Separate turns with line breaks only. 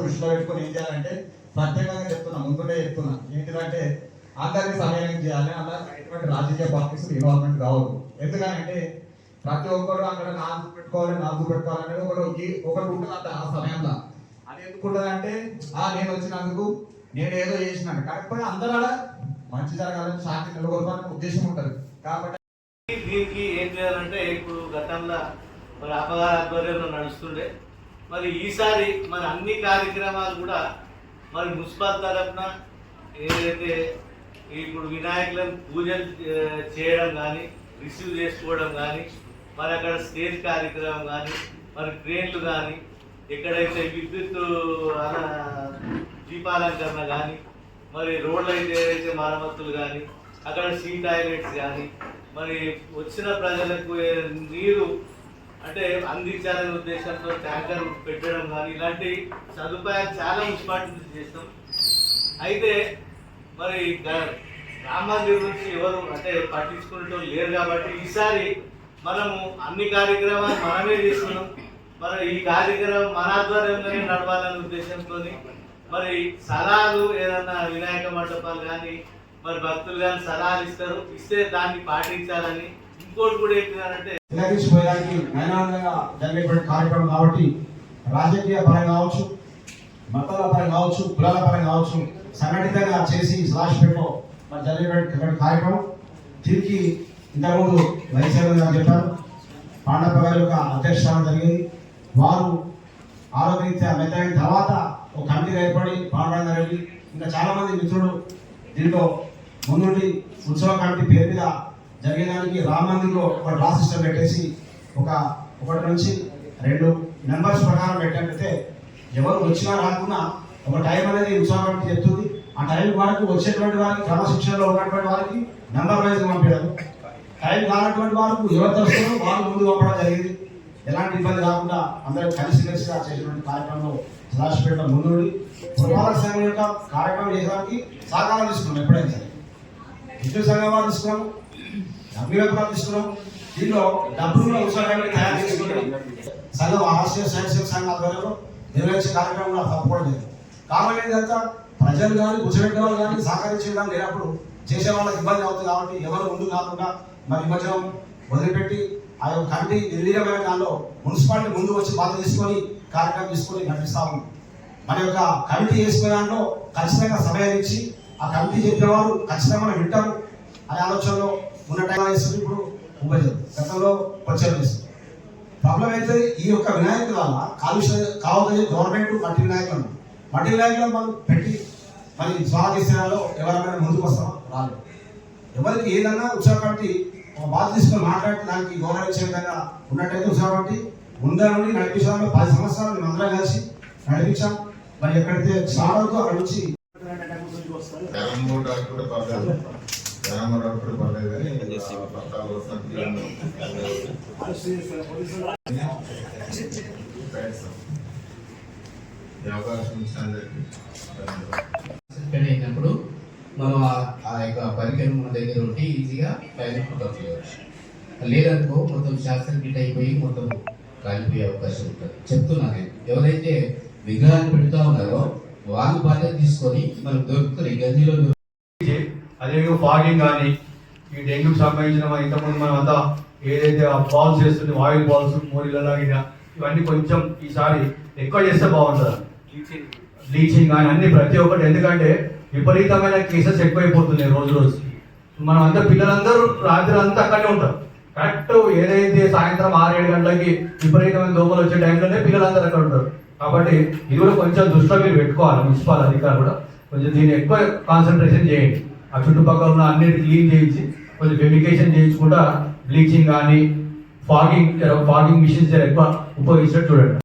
దృష్టిలో పెట్టుకొని ఏం చేయాలంటే ప్రత్యేకంగా చెప్తున్నా ముందునే చెప్తున్నా. ఏంటిదంటే అందరికీ సమయం చేయాలి అలా ఎటువంటి రాజకీయ పార్టీస్ ఇన్వాల్వ్మెంట్ కావద్దు ఎందుకంటే ప్రతి ఒక్కరు అక్కడ నాలుగు పెట్టుకోవాలి నాలుగు పెట్టుకోవాలనేది ఒకటి ఒకటి ఉంటుంది ఆ సమయంలో. అది ఎందుకు ఉంటుందంటే ఆ నేను వచ్చినందుకు నేను ఏదో చేసినాను. కాకపోతే అందరూ అలా మంచి జరగాలని శాంతి నెలకొల్పాలని ఉద్దేశం ఉంటుంది. కాబట్టి
దీనికి ఏం చేయాలంటే ఇప్పుడు గతంలో మరి అపగార ఆధ్వర్యంలో నడుస్తుండే. మరి ఈసారి మన అన్ని కార్యక్రమాలు కూడా మరి మున్సిపల్ తరఫున ఏదైతే ఇప్పుడు వినాయకులను పూజలు చేయడం కానీ రిసీవ్ చేసుకోవడం కానీ మరి అక్కడ స్టేజ్ కార్యక్రమం కానీ మరి ట్రైన్లు కానీ ఎక్కడైతే విద్యుత్ దీపాలంకరణ కానీ మరి రోడ్లు అయితే ఏదైతే మరమ్మతులు కానీ అక్కడ సీ టాయిలెట్స్ కానీ మరి వచ్చిన ప్రజలకు నీరు అంటే అందించాలనే ఉద్దేశంతో ట్యాంకర్ పెట్టడం కానీ ఇలాంటి సదుపాయాలు చాలా ఇంపార్టెంట్ చేస్తాం. అయితే మరి గ- గురించి ఎవరు అంటే పట్టించుకుంటూ లేరు కాబట్టి ఈసారి మనము అన్ని కార్యక్రమాలు మనమే చేస్తున్నాం. మరి ఈ కార్యక్రమం మన ఆధ్వర్యంలోనే నడవాలనే ఉద్దేశంతో మరి సలహాలు ఏదన్నా వినాయక మండపాలు కానీ మరి భక్తులు కానీ సలహాలు ఇస్తారు. ఇస్తే దాన్ని పాటించాలని ఇంకోటి కూడా ఏంటంటే
తిలకించిపోయడానికి నయనానందంగా జరిగేటువంటి కార్యక్రమం కాబట్టి రాజకీయ పరంగా కావచ్చు మతాల పరంగా కావచ్చు కులాల పరంగా కావచ్చు సంఘటితంగా చేసి రాష్ట్రంలో మరి జరిగేటువంటి కార్యక్రమం తిరిగి ఇంతకుముందు వైద్యసేవ గారు చెప్పారు. పాండప్ప గారి యొక్క అధ్యక్షస్థానం జరిగింది. వారు ఆరోగ్యరీత్యా మెత్తైన తర్వాత ఒక కమిటీ ఏర్పడి పాండవ గారు ఇంకా చాలామంది మిత్రులు దీంట్లో ముందుండి ఉత్సవ కమిటీ పేరు మీద జరిగేదానికి రామందిలో ఒక లా సిస్టమ్ పెట్టేసి ఒక ఒకటి నుంచి రెండు నెంబర్స్ ప్రకారం పెట్టినట్టయితే ఎవరు వచ్చినా రాకున్నా ఒక టైం అనేది ఉత్సవ చెప్తుంది. ఆ టైం వరకు వచ్చేటువంటి వారికి క్రమశిక్షణలో ఉన్నటువంటి వారికి నెంబర్ వైజ్ పంపించడం. టైం కానటువంటి వారికి ఎవరు వస్తారో వాళ్ళు ముందు పంపడం జరిగింది. ఎలాంటి ఇబ్బంది కాకుండా అందరూ కలిసిమెలిసిగా చేసినటువంటి కార్యక్రమంలో సదాశివపేట ముందుండి. పురపాలక సంఘం యొక్క కార్యక్రమం చేయడానికి సహకారం తీసుకున్నాం ఎప్పుడైనా సరే. విద్యుత్ సంఘం వారు తీసుకున్నాము. అభివృద్ధి తీసుకున్నాం దీనిలో డబ్బులు కూడా ఉత్సాహాన్ని తయారు చేసుకుని సంఘం ఆశ్రయ స్వయం సంఘం ఆధ్వర్యంలో నిర్వహించే కార్యక్రమం తప్పకుండా లేదు. కారణం ఏంటంటే ప్రజలు కానీ కూర్చోబెట్టే వాళ్ళు కానీ సహకరించే వాళ్ళు లేనప్పుడు చేసే వాళ్ళకి ఇబ్బంది అవుతుంది కాబట్టి ఎవరు ముందు కాకుండా మరి నిమజ్జనం వదిలిపెట్టి ఆ యొక్క కంటి నిర్లీనమైన దానిలో మున్సిపాలిటీ ముందు వచ్చి బాధ తీసుకొని కార్యక్రమం తీసుకొని నడిపిస్తాము మన యొక్క కమిటీ వేసుకునే దాంట్లో ఖచ్చితంగా సమయం ఇచ్చి ఆ కమిటీ చెప్పిన ఖచ్చితంగా మనం వింటాము అనే ఆలోచనలో ఉన్న టైం వేస్తుంది ఇప్పుడు ఉపయోగం గతంలో వచ్చారు వేస్తుంది ప్రాబ్లం అయితే ఈ యొక్క వినాయకుల వల్ల కాలుష్య కావద్దని గవర్నమెంట్ మట్టి వినాయకులను. మట్టి వినాయకులను మనం పెట్టి మరి స్వాగతిస్తున్నారు ఎవరైనా ముందుకు వస్తామో రాలేదు. ఎవరికి ఏదన్నా ఉత్సవ ఒక బాధ తీసుకొని మాట్లాడి దానికి గౌరవించే విధంగా ఉన్నట్టయితే ఉత్సవ కమిటీ ముందర నుండి నడిపించడంలో పది సంవత్సరాలు మేము అందరం కలిసి నడిపించాం. మరి ఎక్కడైతే చాలా అక్కడ నుంచి
తెలంగాణ కూడా పర్లేదు కానీ అవకాశం
అయినప్పుడు మనం ఆ- ఆ యొక్క పరికరం మన దగ్గర ఉంటే ఈజీగా పైన పుట్టప్ చేయవచ్చు లేదనుకో మొత్తం శాస్త్రం గిట్ అయిపోయి మొత్తం కాలిపోయే అవకాశం ఉంటుంది. చెప్తున్నాను నేను. ఎవరైతే విగ్రహాన్ని పెడతా ఉన్నారో వాళ్ళు బాధ్యత తీసుకొని మనకు దొరుకుతుంది గంజిలో దొరుకుతుంది
అదేవిధంగా ఫాగింగ్ కానీ ఈ డెంగ్యూకి సంబంధించిన మన ఇంతకుముందు మనం అంతా ఏదైతే ఆ బాల్స్ చేస్తుంది ఆయిల్ బాల్స్ మూరిలలాగిన ఇవన్నీ కొంచెం ఈసారి ఎక్కువ చేస్తే బాగుంటుంది? బ్లీచింగ్ కానీ అన్ని ప్రతి ఒక్కటి. ఎందుకంటే విపరీతమైన కేసెస్ ఎక్కువైపోతున్నాయి రోజు రోజుకి మనం అంతా పిల్లలందరూ రాత్రి అంతా అక్కడే ఉంటారు కరెక్ట్ ఏదైతే సాయంత్రం ఆరు ఏడు గంటలకి విపరీతమైన దోమలు వచ్చే టైంలోనే పిల్లలందరూ అక్కడ ఉంటారు. కాబట్టి ఇది కూడా కొంచెం దృష్టిలో మీరు పెట్టుకోవాలి మున్సిపల్ అధికారులు కూడా. కొంచెం దీన్ని ఎక్కువ కాన్సన్ట్రేషన్ చేయండి. ఆ చుట్టుపక్కల ఉన్న అన్నిటి క్లీన్ చేయించి కొంచెం ఫెమికేషన్ చేయించుకుంటా బ్లీచింగ్ కానీ ఫాగింగ్ ఫాగింగ్ మిషన్స్ ఎక్కువ ఉపయోగించినట్టు చూడండి.